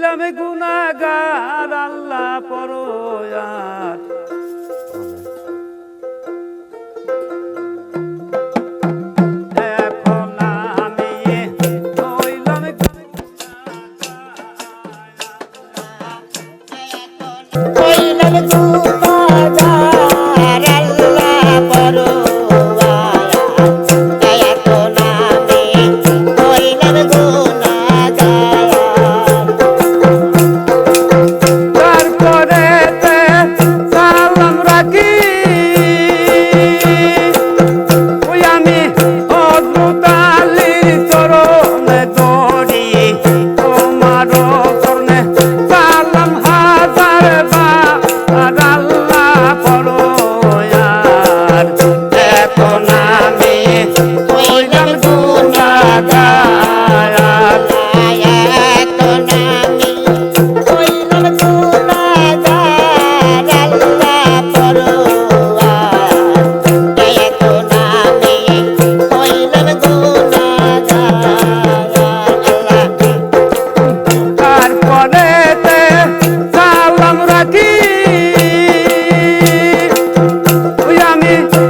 হইলাম গুনাগার আল্লাহ পরয়ার। oh, আমি আমি